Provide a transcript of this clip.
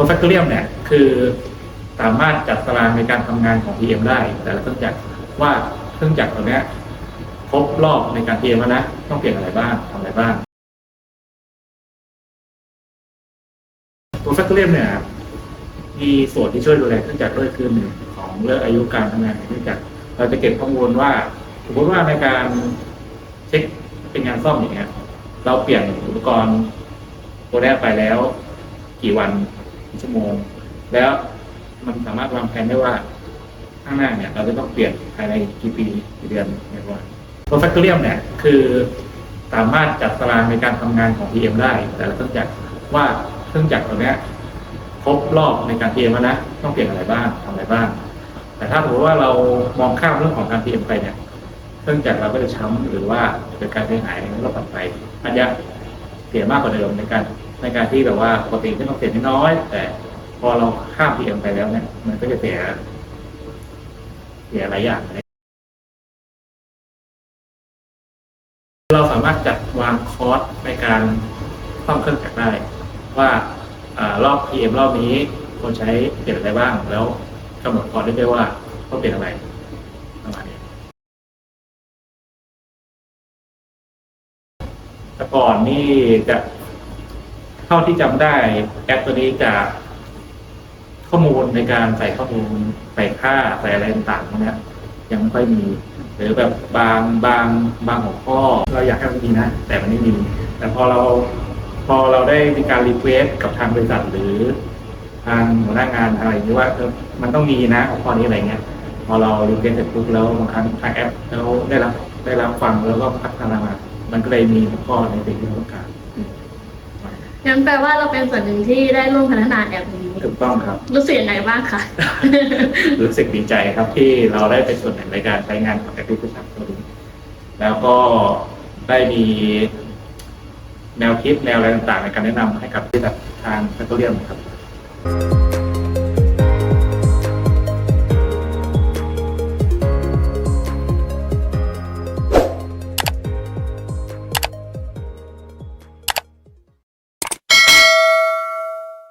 ตัว Factorium เนี่ยคือสามารถจัดตารางในการทำงานของ PM ได้ แต่ละเครื่องจักรว่าเครื่องจักรตัวนี้ครบรอบในการ PM แล้วนะต้องเปลี่ยนอะไรบ้างทำอะไรบ้าง ตัว Factorium เนี่ยมีส่วนที่ช่วยดูแลเครื่องจักรด้วยคือหนึ่งของเรื่องอายุการทำงานของเครื่องจักรเราจะเก็บข้อมูลว่าสมมติว่าในการเช็คเป็นงานซ่อมอย่างเงี้ยเราเปลี่ยนอุปกรณ์ตัวแรกไปแล้ว กี่วัน ชั่วโมง แล้วมันสามารถวางแผนได้ว่าข้างหน้าเนี่ย เราจะต้องเปลี่ยนภายในกี่ปีกี่เดือนในวันตัว Factorium เนี่ยคือสามารถจัดตารางในการทำงานของ PM ได้ แต่ละเครื่องจักรว่าเครื่องจักรตัวเนี้ยครบรอบในการ PM แล้วนะต้องเปลี่ยนอะไรบ้างทำอะไรบ้าง แต่ถ้าสมมติว่าเรามองข้ามเรื่องของการ PM ไปเนี่ยเครื่องจักรเราก็จะช้ำหรือว่าเกิดการเสียหายในรอบถัดไปอาจจะเสียมากกว่าเดิมในการ ในการที่แบบว่าปกติที่ต้องเสียน้อยแต่พอเราข้าม PM ไปแล้วเนี่ยมันก็จะเสีย เสียหลายอย่างเราสามารถจัดวางคอร์สในการซ่อมเครื่องจักรได้ ว่าอรอบ PM รอบนี้ควรใช้เปลี่ยนอะไรบ้าง แล้วกำหนดคอร์สได้ด้วยว่าต้องเปลี่ยนอะไรประมาณนี้แต่ก่อนนี่จะ เท่าที่จำได้แอปตัวนี้จะข้อมูลในการใส่ข้อมูลใส่ค่าใส่อะไรต่างๆเนี้ยยังไม่ค่อยมี หรือแบบบางบางบางหัวข้อเราอยากให้มันมีนะ แต่มันไม่มี แต่พอเราพอเราได้มีการรีเควสกับทางบริษัทหรือทางหัวหน้างานอะไรที่ว่ามันต้องมีนะหัวข้อนี้อะไรเงี้ยพอเรารีเควสเสร็จปุ๊บแล้วบางครั้งทางแอปแล้วได้รับได้รับฟังแล้วก็พัฒนามามันก็เลยมีหัวข้อในสิ่งที่เราต้องการ งั้นแปลว่าเราเป็นส่วนหนึ่งที่ได้ร่วมพัฒนาแอปนี้ ถูกต้องครับ รู้สึกยังไงบ้างคะ รู้สึกดีใจครับที่เราได้เป็นส่วนหนึ่งในการใช้งานของแอปพลิเคชันตัวนี้แล้วก็ได้มีแนวคิดแนวอะไรต่างๆ ในการแนะนำให้กับที่ทางแฟคทอเรียมครับ